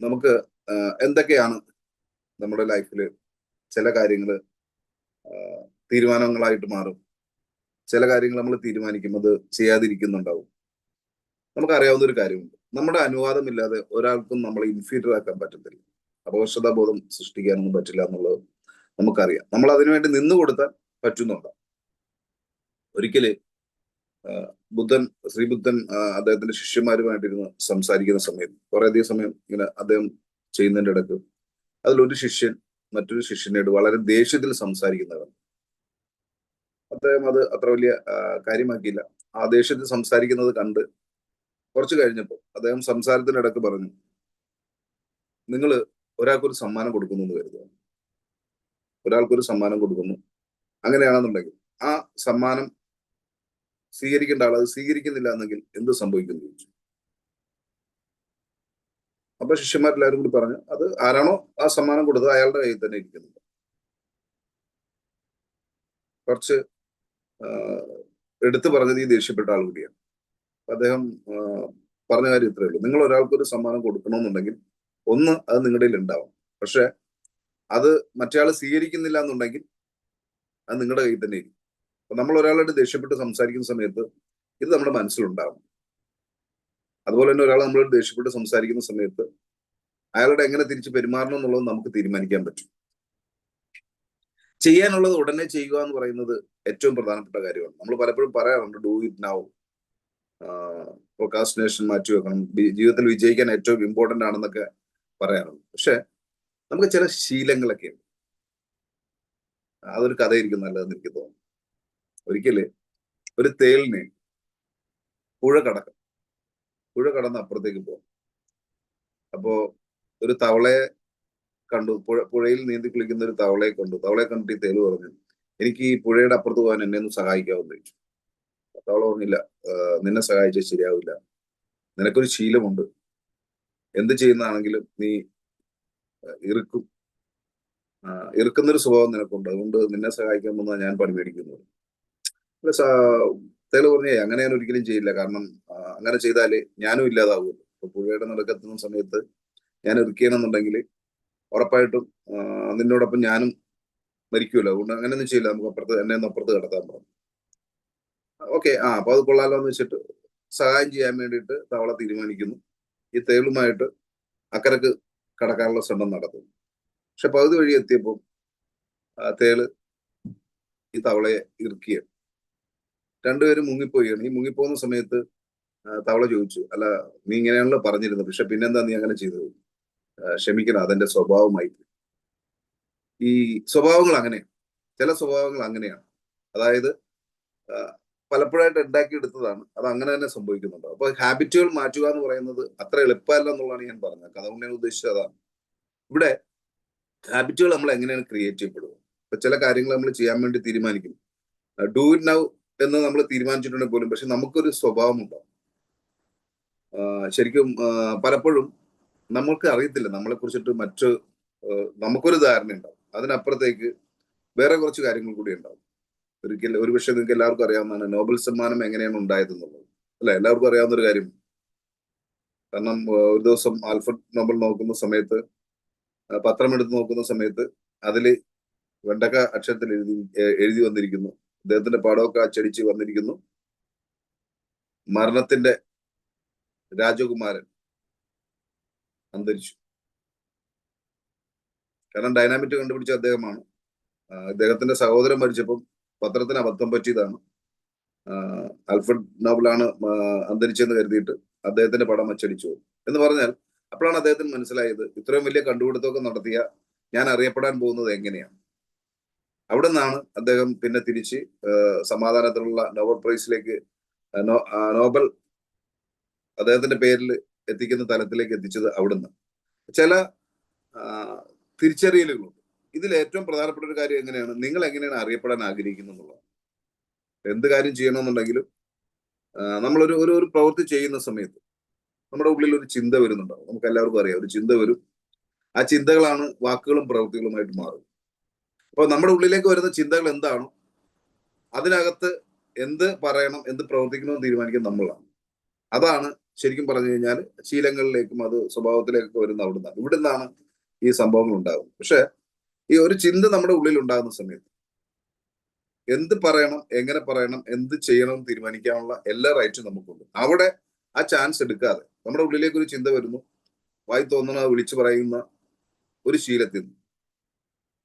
നമുക്ക് എന്തൊക്കെയാണ് നമ്മുടെ ലൈഫിൽ ചില കാര്യങ്ങൾ തീരുമാനങ്ങളായിട്ട് മാറും. ചില കാര്യങ്ങൾ നമ്മൾ തീരുമാനിക്കുന്നത് ചെയ്യാതിരിക്കുന്നുണ്ടാവും. നമുക്കറിയാവുന്ന ഒരു കാര്യമുണ്ട്. നമ്മുടെ അനുവാദമില്ലാതെ ഒരാൾക്കും നമ്മളെ ഇൻഫീരിയർ ആക്കാൻ പറ്റത്തില്ല. അപകർഷതാബോധം സൃഷ്ടിക്കാനൊന്നും പറ്റില്ല എന്നുള്ളത് നമുക്കറിയാം. നമ്മൾ അതിനുവേണ്ടി നിന്നു കൊടുത്താൽ പറ്റുന്നുണ്ടാവും. ഒരിക്കൽ ബുദ്ധൻ ശ്രീബുദ്ധൻ അദ്ദേഹത്തിന്റെ ശിഷ്യന്മാരുമായിട്ടിരുന്ന് സംസാരിക്കുന്ന സമയത്ത് കുറേയധികം സമയം ഇങ്ങനെ അദ്ദേഹം ചെയ്യുന്നതിന്റെ ഇടയ്ക്ക് അതിലൊരു ശിഷ്യൻ മറ്റൊരു ശിഷ്യനോട് വളരെ ദേഷ്യത്തിൽ സംസാരിക്കുന്നതാണ് അദ്ദേഹം അത് അത്ര വലിയ കാര്യമാക്കിയില്ല. ആ ദേഷ്യത്തിൽ സംസാരിക്കുന്നത് കണ്ട് കുറച്ച് കഴിഞ്ഞപ്പോൾ അദ്ദേഹം സംസാരത്തിന്റെ സംസാരത്തിനിടക്ക് പറഞ്ഞു നിങ്ങൾ ഒരാൾക്കൊരു സമ്മാനം കൊടുക്കുന്നു എന്ന് കരുതുക. ഒരാൾക്കൊരു സമ്മാനം കൊടുക്കുന്നു. അങ്ങനെയാണെന്നുണ്ടെങ്കിൽ ആ സമ്മാനം സ്വീകരിക്കേണ്ട ആൾ അത് സ്വീകരിക്കുന്നില്ല എന്നെങ്കിൽ എന്ത് സംഭവിക്കുന്നു ചോദിച്ചു. അപ്പൊ ശിഷ്യന്മാരെല്ലാവരും കൂടി പറഞ്ഞു അത് ആരാണോ ആ സമ്മാനം കൊടുത്തത് അയാളുടെ കയ്യിൽ തന്നെ ഇരിക്കുന്നുണ്ട് കുറച്ച് എടുത്തു പറഞ്ഞത് ഈ ദേഷ്യപ്പെട്ട ആൾ കൂടിയാണ്. അദ്ദേഹം പറഞ്ഞ കാര്യം ഇത്രയേ ഉള്ളൂ. നിങ്ങൾ ഒരാൾക്കൊരു സമ്മാനം കൊടുക്കണമെന്നുണ്ടെങ്കിൽ ഒന്ന് അത് നിങ്ങളുടെ ഉണ്ടാവും പക്ഷെ അത് മറ്റേ സ്വീകരിക്കുന്നില്ല എന്നുണ്ടെങ്കിൽ അത് നിങ്ങളുടെ കയ്യിൽ തന്നെ ഇരിക്കും. നമ്മൾ ഒരാളായിട്ട് ദേഷ്യപ്പെട്ട് സംസാരിക്കുന്ന സമയത്ത് ഇത് നമ്മുടെ മനസ്സിലുണ്ടാവും. അതുപോലെ തന്നെ ഒരാൾ നമ്മളോട് ദേഷ്യപ്പെട്ട് സംസാരിക്കുന്ന സമയത്ത് അയാളോട് എങ്ങനെ തിരിച്ച് പെരുമാറണം എന്നുള്ളത് നമുക്ക് തീരുമാനിക്കാൻ പറ്റും. ചെയ്യാനുള്ളത് ഉടനെ ചെയ്യുക എന്ന് പറയുന്നത് ഏറ്റവും പ്രധാനപ്പെട്ട കാര്യമാണ്. നമ്മൾ പലപ്പോഴും പറയാറുണ്ട് ഡൂ ഇറ്റ് നൗ പ്രൊക്കാസ്റ്റിനേഷൻ മാറ്റി വെക്കണം. ജീവിതത്തിൽ വിജയിക്കാൻ ഏറ്റവും ഇമ്പോർട്ടന്റ് ആണെന്നൊക്കെ പറയാറുണ്ട്. പക്ഷെ നമുക്ക് ചില ശീലങ്ങളൊക്കെ ഉണ്ട് അതൊരു കഥയിരിക്കും നല്ലതെന്ന് എനിക്ക് തോന്നുന്നു. ഒരിക്കൽ ഒരു തേലിന് പുഴ കടക്കും. പുഴ കടന്ന് അപ്പുറത്തേക്ക് പോകും. അപ്പോ ഒരു തവളയെ കണ്ടു. പുഴ പുഴയിൽ നീന്തി കുളിക്കുന്ന ഒരു തവളയെ കണ്ടു. തവളയെ കണ്ടിട്ട് ഈ തേൽ പറഞ്ഞു എനിക്ക് ഈ പുഴയുടെ അപ്പുറത്ത് പോകാൻ എന്നെ ഒന്ന് സഹായിക്കാമെന്ന് ചോദിച്ചു. തവള പറഞ്ഞില്ല നിന്നെ സഹായിച്ചാൽ ശരിയാവില്ല. നിനക്കൊരു ശീലമുണ്ട്. എന്ത് ചെയ്യുന്നതാണെങ്കിലും നീ ഇറുക്കും. ഇറുക്കുന്നൊരു സ്വഭാവം നിനക്കുണ്ട്. അതുകൊണ്ട് നിന്നെ സഹായിക്കാമെന്നാണ് ഞാൻ പണി മേടിക്കുന്നത് തേൽ പറഞ്ഞേ അങ്ങനെ ഞാൻ ഒരിക്കലും ചെയ്യില്ല. കാരണം അങ്ങനെ ചെയ്താൽ ഞാനും ഇല്ലാതാവുമല്ലോ. ഇപ്പൊ പുഴയുടെ നടക്കെത്തുന്ന സമയത്ത് ഞാൻ ഒരുക്കണമെന്നുണ്ടെങ്കിൽ ഉറപ്പായിട്ടും നിന്നോടൊപ്പം ഞാനും മരിക്കുമല്ലോ. അതുകൊണ്ട് അങ്ങനെയൊന്നും ചെയ്യില്ല. നമുക്ക് അപ്പുറത്ത് എന്നെ ഒന്ന് അപ്പുറത്ത് കിടത്താൻ പറഞ്ഞു. ഓക്കെ ആ അപ്പൊ അത് കൊള്ളാലോ എന്ന് വെച്ചിട്ട് സഹായം ചെയ്യാൻ വേണ്ടിയിട്ട് തവള തീരുമാനിക്കുന്നു. ഈ തേളുമായിട്ട് അക്കരക്ക് കടക്കാനുള്ള ശ്രമം നടത്തുന്നു. പക്ഷെ പകുതി വഴി എത്തിയപ്പോൾ തേൾ ഈ തവളയെ ഇറുക്കിയാണ് രണ്ടുപേരും മുങ്ങിപ്പോയാണ് ഈ മുങ്ങിപ്പോകുന്ന സമയത്ത് തവള ചോദിച്ചു അല്ല നീ ഇങ്ങനെയാണല്ലോ പറഞ്ഞിരുന്നത്. പക്ഷെ പിന്നെന്താ നീ അങ്ങനെ ചെയ്തത്? ക്ഷമിക്കണം അതെന്റെ സ്വഭാവമായി ഈ സ്വഭാവങ്ങൾ അങ്ങനെയാണ് ചില സ്വഭാവങ്ങൾ അങ്ങനെയാണ്. അതായത് പലപ്പോഴായിട്ട് ഉണ്ടാക്കി എടുത്തതാണ് അത് അങ്ങനെ തന്നെ സംഭവിക്കുന്നുണ്ട്. അപ്പൊ ഹാബിറ്റുകൾ മാറ്റുക എന്ന് പറയുന്നത് അത്ര എളുപ്പമല്ല എന്നുള്ളതാണ് ഞാൻ പറഞ്ഞത്. അതുകൊണ്ട് ഞാൻ ഉദ്ദേശിച്ചത് അതാണ്. ഇവിടെ ഹാബിറ്റുകൾ നമ്മൾ എങ്ങനെയാണ് ക്രിയേറ്റ് ചെയ്യപ്പെടുക? ഇപ്പൊ ചില കാര്യങ്ങൾ നമ്മൾ ചെയ്യാൻ വേണ്ടി തീരുമാനിക്കും ഡു ഇറ്റ് നൗ എന്ന് നമ്മൾ തീരുമാനിച്ചിട്ടുണ്ടെങ്കിൽ പോലും. പക്ഷെ നമുക്കൊരു സ്വഭാവം ഉണ്ടാവും ശരിക്കും പലപ്പോഴും നമ്മൾക്ക് അറിയത്തില്ല. നമ്മളെ കുറിച്ചിട്ട് മറ്റ് നമുക്കൊരു ധാരണ ഉണ്ടാവും. അതിനപ്പുറത്തേക്ക് വേറെ കുറച്ച് കാര്യങ്ങൾ കൂടി ഉണ്ടാവും. ഒരിക്കൽ ഒരു പക്ഷേ നിങ്ങൾക്ക് എല്ലാവർക്കും അറിയാവുന്നതാണ് നോബൽ സമ്മാനം എങ്ങനെയാണ് ഉണ്ടായത് എന്നുള്ളത്. അല്ലെ? എല്ലാവർക്കും അറിയാവുന്ന ഒരു കാര്യം. കാരണം ഒരു ദിവസം ആൽഫർഡ് നോബൽ നോക്കുന്ന സമയത്ത് പത്രം എടുത്ത് നോക്കുന്ന സമയത്ത് അതിൽ വെണ്ടക്ക അക്ഷരത്തിൽ എഴുതി എഴുതി വന്നിരിക്കുന്നു. അദ്ദേഹത്തിന്റെ പാടമൊക്കെ അച്ചടിച്ച് വന്നിരിക്കുന്നു. മരണത്തിന്റെ രാജകുമാരൻ അന്തരിച്ചു. കാരണം ഡൈനാമിറ്റ് കണ്ടുപിടിച്ച അദ്ദേഹമാണ്. അദ്ദേഹത്തിന്റെ സഹോദരൻ മരിച്ചപ്പം പത്രത്തിന് അബദ്ധം പറ്റിയതാണ്. ആൽഫ്രഡ് നോബലാണ് അന്തരിച്ചെന്ന് കരുതിയിട്ട് അദ്ദേഹത്തിന്റെ പടം അച്ചടിച്ചു എന്ന് പറഞ്ഞാൽ അപ്പോഴാണ് അദ്ദേഹത്തിന് മനസ്സിലായത് ഇത്രയും വലിയ കണ്ടുപിടുത്തമൊക്കെ നടത്തിയ ഞാൻ അറിയപ്പെടാൻ പോകുന്നത് എങ്ങനെയാണ്. അവിടെ നിന്നാണ് അദ്ദേഹം പിന്നെ തിരിച്ച് സമാധാനത്തിനുള്ള നോബൽ പ്രൈസിലേക്ക് നോബൽ അദ്ദേഹത്തിന്റെ പേരിൽ എത്തിക്കുന്ന തലത്തിലേക്ക് എത്തിച്ചത് അവിടുന്ന്. ചില തിരിച്ചറിയലുകളുണ്ട്. ഇതിൽ ഏറ്റവും പ്രധാനപ്പെട്ട ഒരു കാര്യം എങ്ങനെയാണ്? നിങ്ങൾ എങ്ങനെയാണ് അറിയപ്പെടാൻ ആഗ്രഹിക്കുന്നത് എന്നുള്ളത്. എന്ത് കാര്യം ചെയ്യണമെന്നുണ്ടെങ്കിലും നമ്മളൊരു ഒരു ഒരു പ്രവൃത്തി ചെയ്യുന്ന സമയത്ത് നമ്മുടെ ഉള്ളിൽ ഒരു ചിന്ത വരുന്നുണ്ടാവും. നമുക്ക് എല്ലാവർക്കും അറിയാം ഒരു ചിന്ത വരും. ആ ചിന്തകളാണ് വാക്കുകളും പ്രവൃത്തികളുമായിട്ട് മാറും അപ്പൊ നമ്മുടെ ഉള്ളിലേക്ക് വരുന്ന ചിന്തകൾ എന്താണോ അതിനകത്ത് എന്ത് പറയണം എന്ത് പ്രവർത്തിക്കണമെന്ന് തീരുമാനിക്കും നമ്മളാണ്. അതാണ് ശരിക്കും പറഞ്ഞു കഴിഞ്ഞാൽ ശീലങ്ങളിലേക്കും അത് സ്വഭാവത്തിലേക്കൊക്കെ വരുന്ന അവിടെ നിന്നാണ് ഇവിടെ നിന്നാണ് ഈ സംഭവങ്ങൾ ഉണ്ടാകുന്നത്. പക്ഷെ ഈ ഒരു ചിന്ത നമ്മുടെ ഉള്ളിൽ ഉണ്ടാകുന്ന സമയത്ത് എന്ത് പറയണം എങ്ങനെ പറയണം എന്ത് ചെയ്യണം തീരുമാനിക്കാനുള്ള എല്ലാ റൈറ്റും നമുക്കുണ്ട്. അവിടെ ആ ചാൻസ് എടുക്കാതെ നമ്മുടെ ഉള്ളിലേക്ക് ഒരു ചിന്ത വരുന്നു. വായി തോന്നണ വിളിച്ചു പറയുന്ന ഒരു ശീലത്തിൽ നിന്ന്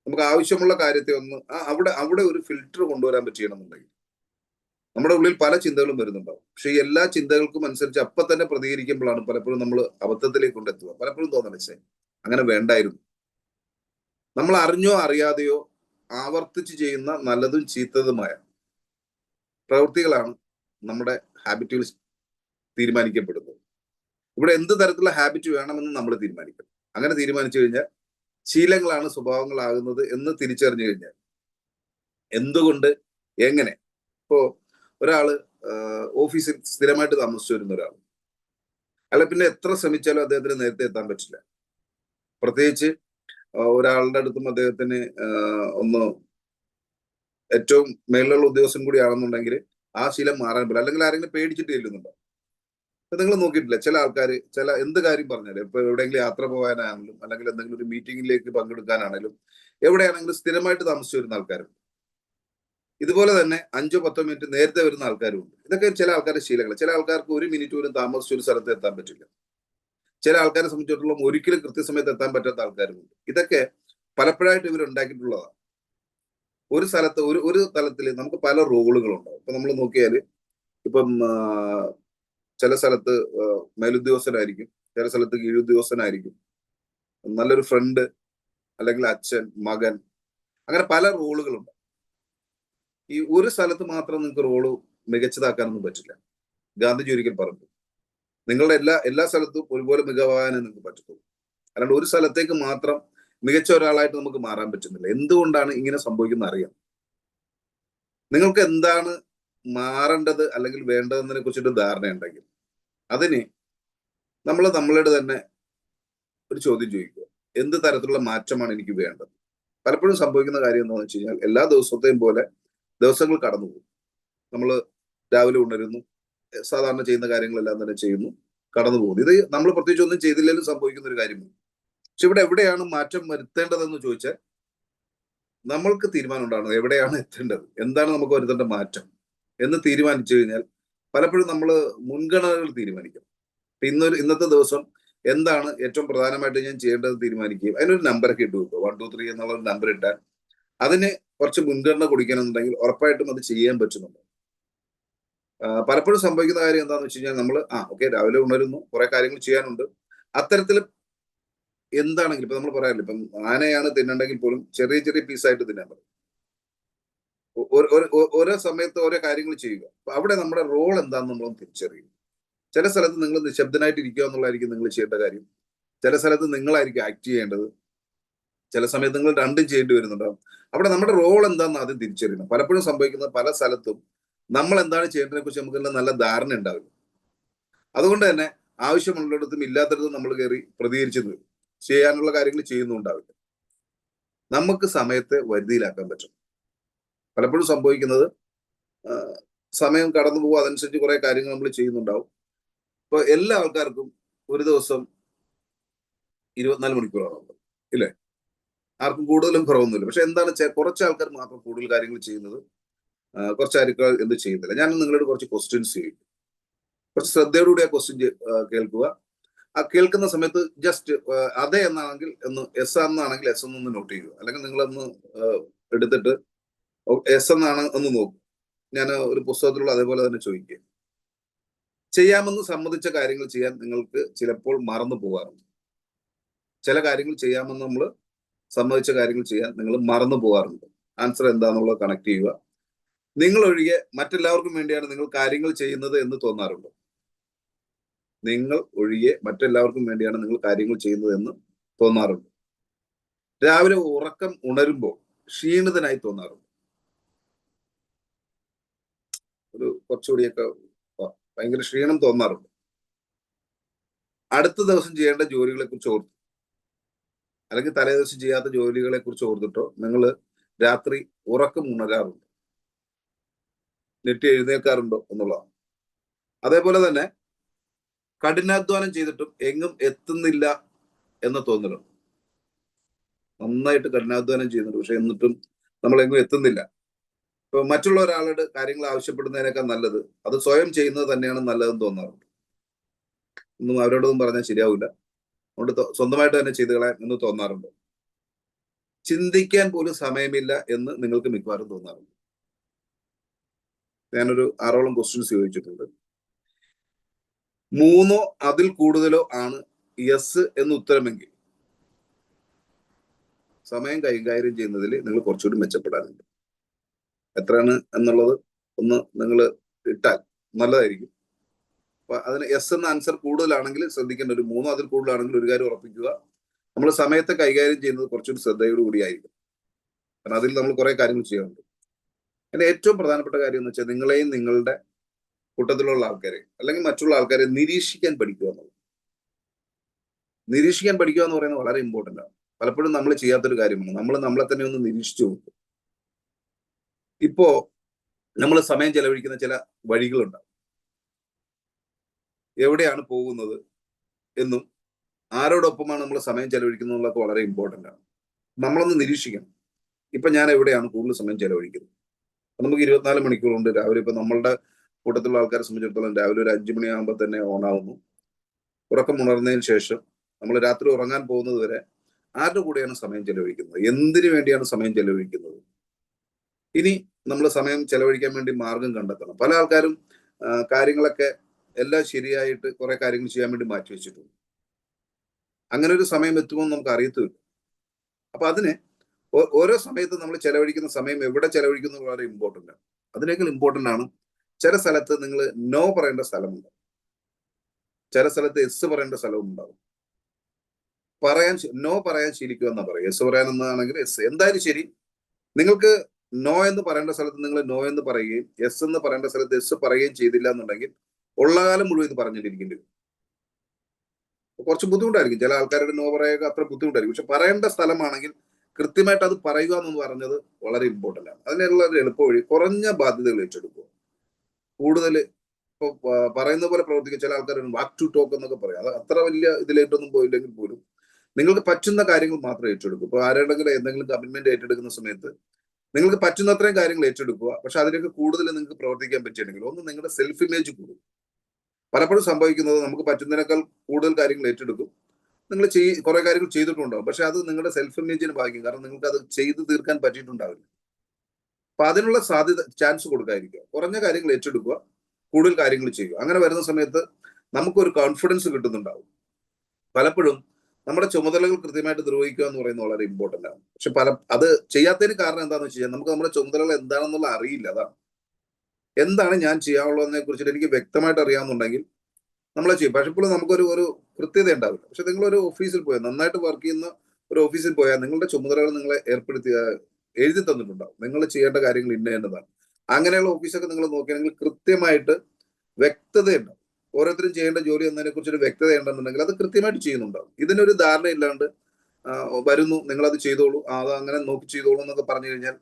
നമുക്ക് ആവശ്യമുള്ള കാര്യത്തെ ഒന്ന് അവിടെ അവിടെ ഒരു ഫിൽറ്റർ കൊണ്ടുവരാൻ പറ്റിയണമെന്നുണ്ടെങ്കിൽ. നമ്മുടെ ഉള്ളിൽ പല ചിന്തകളും വരുന്നുണ്ടാവും. പക്ഷെ ഈ എല്ലാ ചിന്തകൾക്കും അനുസരിച്ച് അപ്പൊ തന്നെ പ്രതികരിക്കുമ്പോഴാണ് പലപ്പോഴും നമ്മൾ അബദ്ധത്തിലേക്ക് കൊണ്ടെത്തുക പലപ്പോഴും തോന്നണേ അങ്ങനെ വേണ്ടായിരുന്നു. നമ്മൾ അറിഞ്ഞോ അറിയാതെയോ ആവർത്തിച്ച് ചെയ്യുന്ന നല്ലതും ചീത്തതുമായ പ്രവൃത്തികളാണ് നമ്മുടെ ഹാബിറ്റുകൾ തീരുമാനിക്കപ്പെടുന്നത്. ഇവിടെ എന്ത് തരത്തിലുള്ള ഹാബിറ്റ് വേണമെന്ന് നമ്മൾ തീരുമാനിക്കണം. അങ്ങനെ തീരുമാനിച്ചു കഴിഞ്ഞാൽ ശീലങ്ങളാണ് സ്വഭാവങ്ങളാകുന്നത് എന്ന് തിരിച്ചറിഞ്ഞു കഴിഞ്ഞാൽ. എന്തുകൊണ്ട്? എങ്ങനെ? ഇപ്പോ ഒരാൾ ഓഫീസിൽ സ്ഥിരമായിട്ട് താമസിച്ചു വരുന്ന ഒരാൾ അല്ല പിന്നെ എത്ര ശ്രമിച്ചാലും അദ്ദേഹത്തിന് നേരത്തെ എത്താൻ പറ്റില്ല. പ്രത്യേകിച്ച് ഒരാളുടെ അടുത്തും അദ്ദേഹത്തിന് ഒന്ന് ഏറ്റവും മേലുള്ള ഉദ്യോഗസ്ഥൻ കൂടി ആണെന്നുണ്ടെങ്കിൽ ആ ശീലം മാറാൻ പറ്റില്ല. അല്ലെങ്കിൽ ആരെങ്കിലും പേടിച്ചിട്ട് ചെല്ലുന്നുണ്ടോ? അപ്പൊ നിങ്ങൾ നോക്കിയിട്ടില്ല? ചില ആൾക്കാർ ചില എന്ത് കാര്യം പറഞ്ഞാലും ഇപ്പൊ എവിടെയെങ്കിലും യാത്ര പോകാനാണെങ്കിലും അല്ലെങ്കിൽ എന്തെങ്കിലും ഒരു മീറ്റിംഗിലേക്ക് പങ്കെടുക്കാനാണെങ്കിലും എവിടെയാണെങ്കിലും സ്ഥിരമായിട്ട് താമസിച്ചു വരുന്ന ആൾക്കാരുണ്ട്. ഇതുപോലെ തന്നെ അഞ്ചോ പത്തോ മിനിറ്റ് നേരത്തെ വരുന്ന ആൾക്കാരുണ്ട് ഇതൊക്കെ ചില ആൾക്കാരുടെ ശീലങ്ങൾ ചില ആൾക്കാർക്ക് ഒരു മിനിറ്റ് പോലും താമസിച്ച ഒരു സ്ഥലത്ത് എത്താൻ പറ്റില്ല. ചില ആൾക്കാരെ സംബന്ധിച്ചിടത്തോളം ഒരിക്കലും കൃത്യസമയത്ത് എത്താൻ പറ്റാത്ത ആൾക്കാരുമുണ്ട്. ഇതൊക്കെ പലപ്പോഴായിട്ട് ഇവർ ഉണ്ടാക്കിയിട്ടുള്ളതാണ് ഒരു സ്ഥലത്ത് ഒരു ഒരു തലത്തിൽ നമുക്ക് പല റോളുകളുണ്ടാവും. ഇപ്പൊ നമ്മൾ നോക്കിയാൽ ഇപ്പം ചില സ്ഥലത്ത് മേലുദ്യോഗസ്ഥനായിരിക്കും ചില സ്ഥലത്ത് കീഴുദ്യോഗസ്ഥനായിരിക്കും. നല്ലൊരു ഫ്രണ്ട് അല്ലെങ്കിൽ അച്ഛൻ മകൻ അങ്ങനെ പല റോളുകളുണ്ട് ഈ ഒരു സ്ഥലത്ത് മാത്രം നിങ്ങൾക്ക് റോൾ മികച്ചതാക്കാനൊന്നും പറ്റില്ല. ഗാന്ധിജി ഒരിക്കൽ പറഞ്ഞു നിങ്ങളുടെ എല്ലാ എല്ലാ സ്ഥലത്തും ഒരുപോലെ മികവാകാനേ നിങ്ങൾക്ക് പറ്റത്തുള്ളൂ. അല്ലാണ്ട് ഒരു സ്ഥലത്തേക്ക് മാത്രം മികച്ച ഒരാളായിട്ട് നമുക്ക് മാറാൻ പറ്റുന്നില്ല. എന്തുകൊണ്ടാണ് ഇങ്ങനെ സംഭവിക്കുന്നത് അറിയാം? നിങ്ങൾക്ക് എന്താണ് മാറേണ്ടത് അല്ലെങ്കിൽ വേണ്ടതെന്നതിനെ കുറിച്ചിട്ട് ധാരണയുണ്ടെങ്കിൽ അതിന് നമ്മൾ നമ്മളോട് തന്നെ ഒരു ചോദ്യം ചോദിക്കുക. എന്ത് തരത്തിലുള്ള മാറ്റമാണ് എനിക്ക് വേണ്ടത്? പലപ്പോഴും സംഭവിക്കുന്ന കാര്യം എന്താണെന്ന് വെച്ച് കഴിഞ്ഞാൽ എല്ലാ ദിവസത്തെയും പോലെ ദിവസങ്ങൾ കടന്നു പോകും. നമ്മൾ രാവിലെ ഉണരുന്നു സാധാരണ ചെയ്യുന്ന കാര്യങ്ങളെല്ലാം തന്നെ ചെയ്യുന്നു കടന്നു പോകുന്നു. ഇത് നമ്മൾ പ്രത്യേകിച്ച് ഒന്നും ചെയ്തില്ലെങ്കിലും സംഭവിക്കുന്ന ഒരു കാര്യമാണ്. പക്ഷെ ഇവിടെ എവിടെയാണ് മാറ്റം വരുത്തേണ്ടതെന്ന് ചോദിച്ചാൽ നമ്മൾക്ക് തീരുമാനം ഉണ്ടാകുന്നത് എവിടെയാണ് എത്തേണ്ടത്? എന്താണ് നമുക്ക് വരുത്തേണ്ട മാറ്റം? എന്ന് തീരുമാനിച്ചു കഴിഞ്ഞാൽ പലപ്പോഴും നമ്മൾ മുൻഗണനകൾ തീരുമാനിക്കും. ഇന്നൊരു ഇന്നത്തെ ദിവസം എന്താണ് ഏറ്റവും പ്രധാനമായിട്ട് ഞാൻ ചെയ്യേണ്ടത് തീരുമാനിക്കുകയും അതിനൊരു നമ്പറൊക്കെ ഇട്ട് വെക്കുക. വൺ ടു ത്രീ എന്നുള്ള നമ്പർ ഇട്ടാൽ അതിന് കുറച്ച് മുൻഗണന കൊടുക്കണമെന്നുണ്ടെങ്കിൽ ഉറപ്പായിട്ടും അത് ചെയ്യാൻ പറ്റുന്നുണ്ട്. പലപ്പോഴും സംഭവിക്കുന്ന കാര്യം എന്താണെന്ന് വെച്ച് കഴിഞ്ഞാൽ നമ്മൾ ആ ഓക്കെ രാവിലെ ഉണരുന്നു കുറെ കാര്യങ്ങൾ ചെയ്യാനുണ്ട്. അത്തരത്തിൽ എന്താണെങ്കിലും ഇപ്പൊ നമ്മൾ പറയാറില്ല ഇപ്പം ആനയാണ് തിന്നണ്ടെങ്കിൽ പോലും ചെറിയ ചെറിയ പീസായിട്ട് തിന്നാൻ പറയും. ഓരോ സമയത്ത് ഓരോ കാര്യങ്ങൾ ചെയ്യുക. അവിടെ നമ്മുടെ റോൾ എന്താണെന്ന് നമ്മൾ തിരിച്ചറിയും ചില സ്ഥലത്ത് നിങ്ങൾ നിശബ്ദനായിട്ട് ഇരിക്കുക എന്നുള്ളതായിരിക്കും നിങ്ങൾ ചെയ്യേണ്ട കാര്യം. ചില സ്ഥലത്ത് നിങ്ങളായിരിക്കും ആക്ട് ചെയ്യേണ്ടത്. ചില സമയത്ത് നിങ്ങൾ രണ്ടും ചെയ്യേണ്ടി വരുന്നുണ്ടാവും. അവിടെ നമ്മുടെ റോൾ എന്താണെന്ന് ആദ്യം തിരിച്ചറിയണം. പലപ്പോഴും സംഭവിക്കുന്ന പല സ്ഥലത്തും നമ്മൾ എന്താണ് ചെയ്യേണ്ടതിനെ കുറിച്ച് നമുക്ക് നല്ല ധാരണ ഉണ്ടാവില്ല. അതുകൊണ്ട് തന്നെ ആവശ്യമുള്ളിടത്തും ഇല്ലാത്തടത്തും നമ്മൾ കയറി പ്രതികരിച്ചു ചെയ്യാനുള്ള കാര്യങ്ങൾ ചെയ്യുന്നുണ്ടാവില്ല നമുക്ക് സമയത്തെ വരുതിയിലാക്കാൻ പറ്റും. പലപ്പോഴും സംഭവിക്കുന്നത് സമയം കടന്നു പോകും അതനുസരിച്ച് കുറെ കാര്യങ്ങൾ നമ്മൾ ചെയ്യുന്നുണ്ടാവും. ഇപ്പൊ എല്ലാ ആൾക്കാർക്കും ഒരു ദിവസം ഇരുപത്തിനാല് മണിക്കൂറാണ് ഇല്ലേ? ആർക്കും കൂടുതലും കുറവൊന്നുമില്ല. പക്ഷെ എന്താണ് കുറച്ച് ആൾക്കാർ മാത്രം കൂടുതൽ കാര്യങ്ങൾ ചെയ്യുന്നത്? കുറച്ച് ആൾക്കാർ എന്ത് ചെയ്യുന്നില്ല. ഞാൻ നിങ്ങളോട് കുറച്ച് ക്വസ്റ്റ്യൻസ് ചെയ്യും കുറച്ച് ശ്രദ്ധയോടുകൂടി ആ ക്വസ്റ്റ്യൻ കേൾക്കുക. ആ കേൾക്കുന്ന സമയത്ത് ജസ്റ്റ് അതെ എന്നാണെങ്കിൽ ഒന്ന് എസ് ആണെന്നാണെങ്കിൽ എസ് എന്നൊന്ന് നോട്ട് ചെയ്യുക. അല്ലെങ്കിൽ നിങ്ങളൊന്ന് എടുത്തിട്ട് എസ് എന്നാണ് ഒന്ന് നോക്കും. ഞാൻ ഒരു പുസ്തകത്തിലുള്ള അതേപോലെ തന്നെ ചോദിക്കുക ചെയ്യാമെന്ന് സമ്മതിച്ച കാര്യങ്ങൾ ചെയ്യാൻ നിങ്ങൾക്ക് ചിലപ്പോൾ മറന്നു പോകാറുണ്ട്. ചില കാര്യങ്ങൾ ചെയ്യാമെന്ന് നമ്മൾ സമ്മതിച്ച കാര്യങ്ങൾ ചെയ്യാൻ നിങ്ങൾ മറന്നു പോകാറുണ്ട്. ആൻസർ എന്താണെന്നുള്ളത് കണക്ട് ചെയ്യുക. നിങ്ങൾ ഒഴികെ മറ്റെല്ലാവർക്കും വേണ്ടിയാണ് നിങ്ങൾ കാര്യങ്ങൾ ചെയ്യുന്നത് എന്ന് തോന്നാറുണ്ടോ. നിങ്ങൾ ഒഴികെ മറ്റെല്ലാവർക്കും വേണ്ടിയാണ് നിങ്ങൾ കാര്യങ്ങൾ ചെയ്യുന്നത് എന്ന് തോന്നാറുണ്ട്. രാവിലെ ഉറക്കം ഉണരുമ്പോൾ ക്ഷീണിതനായി തോന്നാറുണ്ട് ഒരു കുറച്ചുകൂടിയൊക്കെ ഭയങ്കര ക്ഷീണം തോന്നാറുണ്ട്. അടുത്ത ദിവസം ചെയ്യേണ്ട ജോലികളെ കുറിച്ച് ഓർത്തു. അല്ലെങ്കിൽ തലേ ദിവസം ചെയ്യാത്ത ജോലികളെ കുറിച്ച് ഓർത്തിട്ടോ നിങ്ങൾ രാത്രി ഉറക്കം ഉണരാറുണ്ട്? നെറ്റി എഴുന്നേൽക്കാറുണ്ടോ എന്നുള്ളതാണ്. അതേപോലെ തന്നെ കഠിനാധ്വാനം ചെയ്തിട്ടും എങ്ങും എത്തുന്നില്ല എന്ന് തോന്നലുണ്ട്. നന്നായിട്ട് കഠിനാധ്വാനം ചെയ്യുന്നുണ്ട്. പക്ഷെ എന്നിട്ടും നമ്മൾ എങ്ങും എത്തുന്നില്ല. മറ്റുള്ള ഒരാളുടെ കാര്യങ്ങൾ ആവശ്യപ്പെടുന്നതിനേക്കാൾ നല്ലത് അത് സ്വയം ചെയ്യുന്നത് തന്നെയാണ് നല്ലതെന്ന് തോന്നാറുണ്ട്. ഒന്നും അവരോടൊന്നും പറഞ്ഞാൽ ശരിയാവില്ല അതുകൊണ്ട് സ്വന്തമായിട്ട് തന്നെ ചെയ്തു കളയാൻ എന്ന് തോന്നാറുണ്ട്. ചിന്തിക്കാൻ പോലും സമയമില്ല എന്ന് നിങ്ങൾക്ക് മിക്കവാറും തോന്നാറുണ്ട്. ഞാനൊരു ആറോളം ക്വസ്റ്റ്യൻസ് ചോദിച്ചിട്ടുണ്ട്. മൂന്നോ അതിൽ കൂടുതലോ ആണ് യെസ് എന്ന് ഉത്തരമെങ്കിൽ സമയം കൈകാര്യം ചെയ്യുന്നതിൽ നിങ്ങൾ കുറച്ചുകൂടി മെച്ചപ്പെടാനുണ്ട്. എത്രയാണ് എന്നുള്ളത് ഒന്ന് നിങ്ങൾ ഇട്ടാൽ നല്ലതായിരിക്കും. അപ്പൊ അതിന് എസ് എന്ന ആൻസർ കൂടുതലാണെങ്കിൽ ശ്രദ്ധിക്കേണ്ട ഒരു മൂന്നോ അതിൽ കൂടുതലാണെങ്കിൽ ഒരു കാര്യം ഉറപ്പിക്കുക. നമ്മൾ സമയത്തെ കൈകാര്യം ചെയ്യുന്നത് കുറച്ചുകൂടി ശ്രദ്ധയോട് കൂടിയായിരിക്കും കാരണം അതിൽ നമ്മൾ കുറെ കാര്യങ്ങൾ ചെയ്യാറുണ്ട്. അതിന്റെ ഏറ്റവും പ്രധാനപ്പെട്ട കാര്യം എന്ന് വെച്ചാൽ നിങ്ങളെയും നിങ്ങളുടെ കൂട്ടത്തിലുള്ള ആൾക്കാരെ അല്ലെങ്കിൽ മറ്റുള്ള ആൾക്കാരെ നിരീക്ഷിക്കാൻ പഠിക്കുക എന്നുള്ളത്. നിരീക്ഷിക്കാൻ പഠിക്കുക എന്ന് പറയുന്നത് വളരെ ഇമ്പോർട്ടന്റ് ആണ്. പലപ്പോഴും നമ്മൾ ചെയ്യാത്തൊരു കാര്യമാണ്. നമ്മൾ നമ്മളെ തന്നെ ഒന്ന് നിരീക്ഷിച്ചു നോക്കും ഇപ്പോ നമ്മൾ സമയം ചെലവഴിക്കുന്ന ചില വഴികളുണ്ടാവും. എവിടെയാണ് പോകുന്നത് എന്നും ആരോടൊപ്പമാണ് നമ്മൾ സമയം ചെലവഴിക്കുന്നത് എന്നുള്ളതൊക്കെ വളരെ ഇമ്പോർട്ടന്റ് ആണ്. നമ്മളൊന്ന് നിരീക്ഷിക്കണം. ഇപ്പൊ ഞാൻ എവിടെയാണ് കൂടുതൽ സമയം ചെലവഴിക്കുന്നത്? നമുക്ക് ഇരുപത്തിനാല് മണിക്കൂറുണ്ട്. രാവിലെ ഇപ്പൊ നമ്മളുടെ കൂട്ടത്തിലുള്ള ആൾക്കാരെ സംബന്ധിച്ചിടത്തോളം രാവിലെ ഒരു അഞ്ചു മണിയാകുമ്പോൾ തന്നെ ഓണാവുന്നു ഉറക്കം ഉണർന്നതിന് ശേഷം നമ്മൾ രാത്രി ഉറങ്ങാൻ പോകുന്നത് വരെ ആരുടെ കൂടെയാണ് സമയം ചെലവഴിക്കുന്നത്? എന്തിനു വേണ്ടിയാണ് സമയം ചെലവഴിക്കുന്നത്? ഇനി നമ്മൾ സമയം ചെലവഴിക്കാൻ വേണ്ടി മാർഗം കണ്ടെത്തണം. പല ആൾക്കാരും കാര്യങ്ങളൊക്കെ എല്ലാം ശരിയായിട്ട് കുറെ കാര്യങ്ങൾ ചെയ്യാൻ വേണ്ടി മാറ്റി വെച്ചിട്ടുണ്ട്. അങ്ങനെ ഒരു സമയം എത്തുമോ എന്ന് നമുക്ക് അറിയത്തുമില്ല. അപ്പൊ അതിന് ഓരോ സമയത്ത് നമ്മൾ ചെലവഴിക്കുന്ന സമയം എവിടെ ചെലവഴിക്കുന്നു വളരെ ഇമ്പോർട്ടന്റ് ആണ്. അതിനേക്കാൾ ഇമ്പോർട്ടന്റ് ആണ് ചില സ്ഥലത്ത് നിങ്ങൾ നോ പറയേണ്ട സ്ഥലമുണ്ട്. ചില സ്ഥലത്ത് എസ് പറയേണ്ട സ്ഥലവും ഉണ്ടാവും. പറയാൻ നോ പറയാൻ ശീലിക്കുക എന്നാ പറയുക എസ് പറയാൻ എന്നാണെങ്കിൽ എസ് എന്തായാലും ശരി. നിങ്ങൾക്ക് നോ എന്ന് പറയേണ്ട സ്ഥലത്ത് നിങ്ങൾ നോ എന്ന് പറയുകയും എസ് എന്ന് പറയേണ്ട സ്ഥലത്ത് എസ് പറയുകയും ചെയ്തില്ല എന്നുണ്ടെങ്കിൽ ഉള്ള കാലം മുഴുവൻ ഇത് പറഞ്ഞിട്ടിരിക്കേണ്ടി വരും. കുറച്ച് ബുദ്ധിമുട്ടായിരിക്കും. ചില ആൾക്കാരുടെ നോ പറയുക അത്ര ബുദ്ധിമുട്ടായിരിക്കും. പക്ഷെ പറയേണ്ട സ്ഥലമാണെങ്കിൽ കൃത്യമായിട്ട് അത് പറയുക എന്ന് പറഞ്ഞത് വളരെ ഇമ്പോർട്ടന്റ് ആണ്. അതിനുള്ള ഒരു എളുപ്പ വഴി കുറഞ്ഞ ബാധ്യതകൾ ഏറ്റെടുക്കുക. കൂടുതൽ ഇപ്പൊ പറയുന്ന പോലെ പ്രവർത്തിക്കുക ചില ആൾക്കാർ വാക്ക് ടു ടോക്ക് എന്നൊക്കെ പറയും. അത് അത്ര വലിയ ഇതിലേറ്റൊന്നും പോയില്ലെങ്കിൽ പോലും നിങ്ങൾക്ക് പറ്റുന്ന കാര്യങ്ങൾ മാത്രം ഏറ്റെടുക്കും ഇപ്പൊ ആരുടെങ്കിലും എന്തെങ്കിലും കമ്മിറ്റ്മെന്റ് ഏറ്റെടുക്കുന്ന സമയത്ത് നിങ്ങൾക്ക് പറ്റുന്ന അത്രയും കാര്യങ്ങൾ ഏറ്റെടുക്കുക. പക്ഷെ അതിലേക്ക് കൂടുതൽ നിങ്ങൾക്ക് പ്രവർത്തിക്കാൻ പറ്റിയിട്ടുണ്ടെങ്കിൽ ഒന്ന് നിങ്ങളുടെ സെൽഫ് ഇമേജ് കൂടും പലപ്പോഴും സംഭവിക്കുന്നത് നമുക്ക് പറ്റുന്നതിനേക്കാൾ കൂടുതൽ കാര്യങ്ങൾ ഏറ്റെടുക്കും. നിങ്ങൾ ചെയ് കുറെ കാര്യങ്ങൾ ചെയ്തിട്ടുണ്ടാവും. പക്ഷെ അത് നിങ്ങളുടെ സെൽഫ് ഇമേജിന് ബാധിക്കും. കാരണം നിങ്ങൾക്ക് അത് ചെയ്തു തീർക്കാൻ പറ്റിയിട്ടുണ്ടാവില്ല. അപ്പൊ അതിനുള്ള സാധ്യത ചാൻസ് കൊടുക്കാതിരിക്കുക. കുറഞ്ഞ കാര്യങ്ങൾ ഏറ്റെടുക്കുക. കൂടുതൽ കാര്യങ്ങൾ ചെയ്യുക. അങ്ങനെ വരുന്ന സമയത്ത് നമുക്കൊരു കോൺഫിഡൻസ് കിട്ടുന്നുണ്ടാവും. പലപ്പോഴും നമ്മുടെ ചുമതലകൾ കൃത്യമായിട്ട് നിർവഹിക്കുക എന്ന് പറയുന്നത് വളരെ ഇമ്പോർട്ടന്റ് ആണ്. പക്ഷെ പല അത് ചെയ്യാത്തതിന് കാരണം എന്താണെന്ന് വെച്ച് കഴിഞ്ഞാൽ നമുക്ക് നമ്മുടെ ചുമതലകൾ എന്താണെന്നുള്ള അറിയില്ല അതാണ്. എന്താണ് ഞാൻ ചെയ്യാനുള്ളതെന്നെ കുറിച്ചിട്ട് എനിക്ക് വ്യക്തമായിട്ട് അറിയാമെന്നുണ്ടെങ്കിൽ നമ്മളെ ചെയ്യും. പക്ഷെ ഇപ്പോൾ നമുക്കൊരു ഒരു കൃത്യത ഉണ്ടാവില്ല. പക്ഷെ നിങ്ങൾ ഒരു ഓഫീസിൽ പോയാൽ നന്നായിട്ട് വർക്ക് ചെയ്യുന്ന ഒരു ഓഫീസിൽ പോയാൽ നിങ്ങളുടെ ചുമതലകൾ നിങ്ങളെ ഏർപ്പെടുത്തിയ എഴുതി തന്നിട്ടുണ്ടാവും. നിങ്ങൾ ചെയ്യേണ്ട കാര്യങ്ങൾ ഇന്ന എന്നതാണ്. അങ്ങനെയുള്ള ഓഫീസൊക്കെ നിങ്ങൾ നോക്കുകയാണെങ്കിൽ കൃത്യമായിട്ട് വ്യക്തതയുണ്ടാവും ഓരോരുത്തരും ചെയ്യേണ്ട ജോലി എന്നതിനെ കുറിച്ച് ഒരു വ്യക്തത ഉണ്ടെന്നുണ്ടെങ്കിൽ അത് കൃത്യമായിട്ട് ചെയ്യുന്നുണ്ടാവും. ഇതിനൊരു ധാരണ ഇല്ലാണ്ട് വരുന്നു നിങ്ങൾ അത് ചെയ്തോളൂ അത് അങ്ങനെ നോക്കി ചെയ്തോളൂ എന്നൊക്കെ പറഞ്ഞു കഴിഞ്ഞാൽ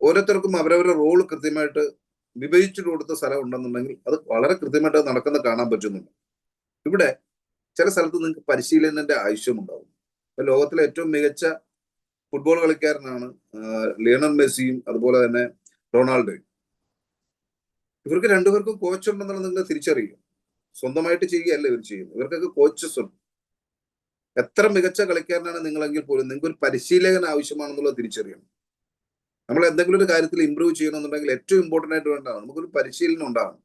ഓരോരുത്തർക്കും അവരവരുടെ റോൾ കൃത്യമായിട്ട് വിഭജിച്ചു കൊടുത്ത സ്ഥലം ഉണ്ടെന്നുണ്ടെങ്കിൽ അത് വളരെ കൃത്യമായിട്ട് നടക്കുന്ന കാണാൻ പറ്റുന്നുണ്ട്. ഇവിടെ ചില സ്ഥലത്ത് നിങ്ങൾക്ക് പരിശീലനത്തിന്റെ ആവശ്യമുണ്ടാവും. ഇപ്പൊ ലോകത്തിലെ ഏറ്റവും മികച്ച ഫുട്ബോൾ കളിക്കാരനാണ് ലിയണൽ മെസ്സിയും അതുപോലെ തന്നെ റൊണാൾഡോയും. ഇവർക്ക് രണ്ടുപേർക്കും കോച്ച് ഉണ്ടെന്നുള്ളത് നിങ്ങൾ തിരിച്ചറിയുക. സ്വന്തമായിട്ട് ചെയ്യുകയല്ല ഇവർ ചെയ്യുന്നത്. ഇവർക്കൊക്കെ കോച്ചസ് ഉണ്ട്. എത്ര മികച്ച കളിക്കാരനാണ് നിങ്ങളെങ്കിൽ പോലും നിങ്ങൾക്ക് ഒരു പരിശീലകൻ ആവശ്യമാണെന്നുള്ളത് തിരിച്ചറിയണം. നമ്മൾ എന്തെങ്കിലും ഒരു കാര്യത്തിൽ ഇമ്പ്രൂവ് ചെയ്യണമെന്നുണ്ടെങ്കിൽ ഏറ്റവും ഇമ്പോർട്ടന്റ് ആയിട്ട് വേണ്ടതാണ് നമുക്കൊരു പരിശീലനം ഉണ്ടാവണം.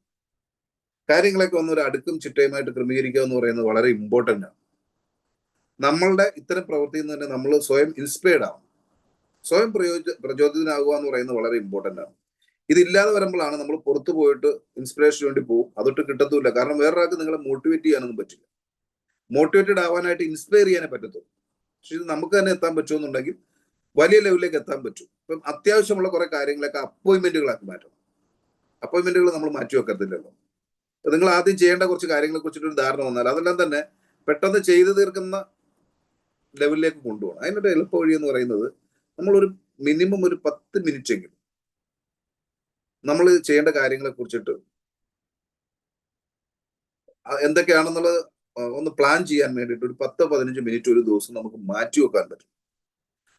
കാര്യങ്ങളൊക്കെ ഒന്നൊരു അടുക്കും ചിട്ടയുമായിട്ട് ക്രമീകരിക്കുക എന്ന് പറയുന്നത് വളരെ ഇമ്പോർട്ടന്റ് ആണ്. നമ്മളുടെ ഇത്തരം പ്രവൃത്തിയിൽ നിന്ന് തന്നെ നമ്മൾ സ്വയം ഇൻസ്പയർഡ് ആവും സ്വയം പ്രയോജ പ്രചോദിതനാകുക എന്ന് പറയുന്നത് വളരെ ഇമ്പോർട്ടന്റ് ആണ്. ഇതില്ലാതെ വരുമ്പോഴാണ് നമ്മൾ പുറത്തു പോയിട്ട് ഇൻസ്പിറേഷൻ വേണ്ടി പോകും. അതൊട്ട് കിട്ടത്തുമില്ല. കാരണം വേറൊരാൾക്ക് നിങ്ങളെ മോട്ടിവേറ്റ് ചെയ്യാനൊന്നും പറ്റില്ല. മോട്ടിവേറ്റഡ് ആവാനായിട്ട് ഇൻസ്പയർ ചെയ്യാനേ പറ്റത്തുള്ളൂ. പക്ഷെ ഇത് നമുക്ക് തന്നെ എത്താൻ പറ്റുമെന്നുണ്ടെങ്കിൽ വലിയ ലെവലിലേക്ക് എത്താൻ പറ്റും. ഇപ്പം അത്യാവശ്യമുള്ള കുറെ കാര്യങ്ങളൊക്കെ അപ്പോയിന്റ്മെന്റുകളാക്കി മാറ്റണം. അപ്പോയിന്റ്മെന്റുകൾ നമ്മൾ മാറ്റി വെക്കത്തില്ലല്ലോ. നിങ്ങൾ ആദ്യം ചെയ്യേണ്ട കുറച്ച് കാര്യങ്ങളെ കുറിച്ചിട്ട് ഒരു ധാരണ വന്നാൽ അതെല്ലാം തന്നെ പെട്ടെന്ന് ചെയ്തു തീർക്കുന്ന ലെവലിലേക്ക് കൊണ്ടുപോകണം. അതിനൊരു എളുപ്പ വഴി എന്ന് പറയുന്നത് നമ്മളൊരു മിനിമം ഒരു പത്ത് മിനിറ്റ് എങ്കിലും നമ്മൾ ചെയ്യേണ്ട കാര്യങ്ങളെ കുറിച്ചിട്ട് എന്തൊക്കെയാണെന്നുള്ളത് ഒന്ന് പ്ലാൻ ചെയ്യാൻ വേണ്ടിയിട്ട് ഒരു പത്ത് പതിനഞ്ച് മിനിറ്റ് ഒരു ദിവസം നമുക്ക് മാറ്റി വെക്കാൻ പറ്റും.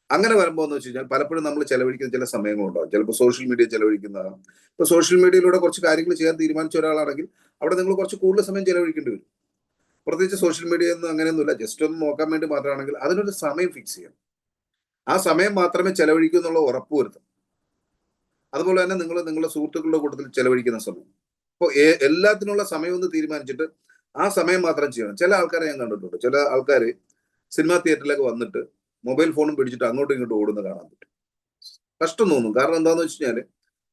അങ്ങനെ വരുമ്പോൾ എന്ന് വെച്ച് കഴിഞ്ഞാൽ പലപ്പോഴും നമ്മൾ ചെലവഴിക്കുന്ന ചില സമയങ്ങളുണ്ടാവും. ചിലപ്പോൾ സോഷ്യൽ മീഡിയ ചെലവഴിക്കുന്നതാണ് ഇപ്പൊ സോഷ്യൽ മീഡിയയിലൂടെ കുറച്ച് കാര്യങ്ങൾ ചെയ്യാൻ തീരുമാനിച്ച ഒരാളാണെങ്കിൽ അവിടെ നിങ്ങൾ കുറച്ച് കൂടുതൽ സമയം ചെലവഴിക്കേണ്ടി വരും. പ്രത്യേകിച്ച് സോഷ്യൽ മീഡിയ ഒന്നും അങ്ങനെയൊന്നുമില്ല. ജസ്റ്റ് ഒന്ന് നോക്കാൻ വേണ്ടി മാത്രമാണെങ്കിൽ അതിനൊരു സമയം ഫിക്സ് ചെയ്യണം. ആ സമയം മാത്രമേ ചെലവഴിക്കൂ എന്നുള്ള ഉറപ്പ് വരുത്തും അതുപോലെ തന്നെ നിങ്ങൾ നിങ്ങളുടെ സുഹൃത്തുക്കളുടെ കൂട്ടത്തിൽ ചെലവഴിക്കുന്ന സമയം. അപ്പോൾ എല്ലാത്തിനുള്ള സമയം ഒന്ന് തീരുമാനിച്ചിട്ട് ആ സമയം മാത്രം ചെയ്യണം. ചില ആൾക്കാരെ ഞാൻ കണ്ടിട്ടുണ്ട്. ചില ആൾക്കാർ സിനിമാ തിയേറ്ററിലേക്ക് വന്നിട്ട് മൊബൈൽ ഫോണും പിടിച്ചിട്ട് അങ്ങോട്ടും ഇങ്ങോട്ടും ഓടുന്ന കാണാൻ പറ്റും. കഷ്ടം തോന്നും. കാരണം എന്താന്ന് വെച്ച് കഴിഞ്ഞാൽ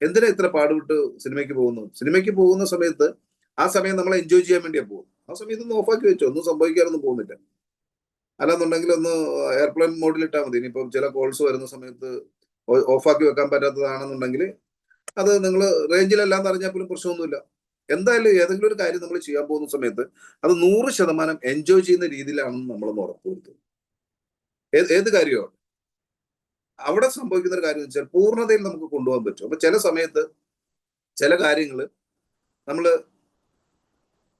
എന്തിനാ ഇത്ര പാടുവിട്ട് സിനിമയ്ക്ക് പോകുന്നു? സിനിമയ്ക്ക് പോകുന്ന സമയത്ത് ആ സമയം നമ്മൾ എൻജോയ് ചെയ്യാൻ വേണ്ടിയാ പോകും ആ സമയത്ത് ഒന്ന് ഓഫാക്കി വെച്ചോ. ഒന്നും സംഭവിക്കാനൊന്നും പോകുന്നില്ല. അല്ലാന്നുണ്ടെങ്കിൽ ഒന്ന് എയർപ്ലെയിൻ മോഡിൽ ഇട്ടാൽ മതി. ഇനിയിപ്പം ചില കോൾസ് വരുന്ന സമയത്ത് ഓഫാക്കി വെക്കാൻ പറ്റാത്തതാണെന്നുണ്ടെങ്കിൽ അത് നിങ്ങൾ റേഞ്ചിലല്ലാന്ന് അറിഞ്ഞാൽ പോലും പ്രശ്നമൊന്നുമില്ല. എന്തായാലും ഏതെങ്കിലും ഒരു കാര്യം നമ്മൾ ചെയ്യാൻ പോകുന്ന സമയത്ത് അത് നൂറ് ശതമാനം എൻജോയ് ചെയ്യുന്ന രീതിയിലാണെന്ന് നമ്മളൊന്ന് ഉറപ്പുവരുത്തും ഏത് കാര്യമാണ് അവിടെ സംഭവിക്കുന്ന ഒരു കാര്യം എന്ന് വെച്ചാൽ പൂർണതയിൽ നമുക്ക് കൊണ്ടുപോകാൻ പറ്റും. അപ്പൊ ചില സമയത്ത് ചില കാര്യങ്ങൾ നമ്മൾ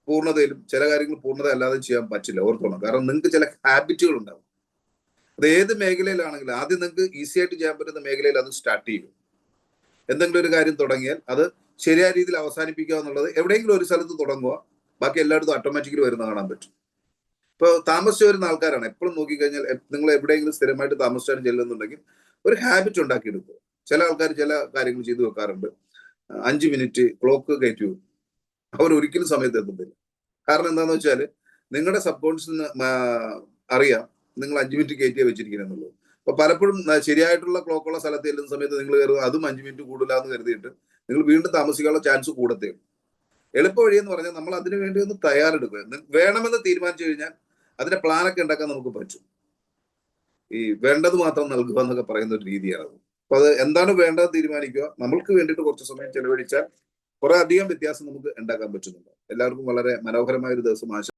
പൂർണതയിലും ചില കാര്യങ്ങൾ പൂർണത അല്ലാതെ ചെയ്യാൻ പറ്റില്ല ഓർത്തോണം. കാരണം നിങ്ങൾക്ക് ചില ഹാബിറ്റുകൾ ഉണ്ടാവും. അത് ഏത് മേഖലയിലാണെങ്കിലും ആദ്യം നിങ്ങൾക്ക് ഈസി ആയിട്ട് ചെയ്യാൻ പറ്റുന്ന മേഖലയിൽ അത് സ്റ്റാർട്ട് ചെയ്യും. എന്തെങ്കിലും ഒരു കാര്യം തുടങ്ങിയാൽ അത് ശരിയായ രീതിയിൽ അവസാനിപ്പിക്കുക എന്നുള്ളത് എവിടെയെങ്കിലും ഒരു സ്ഥലത്ത് തുടങ്ങുക. ബാക്കി എല്ലായിടത്തും ഓട്ടോമാറ്റിക്കലി വരുന്ന കാണാൻ പറ്റും. ഇപ്പൊ താമസിച്ചു വരുന്ന ആൾക്കാരാണ്. എപ്പോഴും നോക്കിക്കഴിഞ്ഞാൽ നിങ്ങൾ എവിടെയെങ്കിലും സ്ഥിരമായിട്ട് താമസിച്ചാണ് ചെല്ലുന്നുണ്ടെങ്കിൽ ഒരു ഹാബിറ്റ് ഉണ്ടാക്കിയെടുക്കുക. ചില ആൾക്കാർ ചില കാര്യങ്ങൾ ചെയ്തു വെക്കാറുണ്ട്. അഞ്ച് മിനിറ്റ് ക്ലോക്ക് കയറ്റി അവർ ഒരിക്കലും സമയത്ത് എത്തുന്നില്ല കാരണം എന്താണെന്ന് വെച്ചാൽ നിങ്ങളുടെ സബ് കോൺഷ്യസ് അറിയാം നിങ്ങൾ അഞ്ച് മിനിറ്റ് കയറ്റിയേ വെച്ചിരിക്കണമെന്നുള്ളൂ അപ്പൊ പലപ്പോഴും ശരിയായിട്ടുള്ള ക്ലോക്കുള്ള സ്ഥലത്ത് ചെല്ലുന്ന സമയത്ത് നിങ്ങൾ കയറുക അതും അഞ്ച് മിനിറ്റ് കൂടുതലാന്ന് കരുതിയിട്ട് നിങ്ങൾ വീണ്ടും താമസിക്കാനുള്ള ചാൻസ് കൂടത്തേ. എളുപ്പ വഴി എന്ന് പറഞ്ഞാൽ നമ്മൾ അതിനു വേണ്ടി ഒന്ന് തയ്യാറെടുക്കുക. വേണമെന്ന് തീരുമാനിച്ചു കഴിഞ്ഞാൽ അതിന്റെ പ്ലാനൊക്കെ ഉണ്ടാക്കാൻ നമുക്ക് പറ്റും. ഈ വേണ്ടത് മാത്രം നൽകുക എന്നൊക്കെ പറയുന്ന ഒരു രീതിയാണ് അത് അപ്പൊ അത് എന്താണ് വേണ്ടത് തീരുമാനിക്കുക. നമ്മൾക്ക് വേണ്ടിയിട്ട് കുറച്ച് സമയം ചെലവഴിച്ചാൽ കുറെ അധികം വ്യത്യാസം നമുക്ക് ഉണ്ടാക്കാൻ പറ്റുന്നുണ്ട്. എല്ലാവർക്കും വളരെ മനോഹരമായ ഒരു ദിവസം ആശ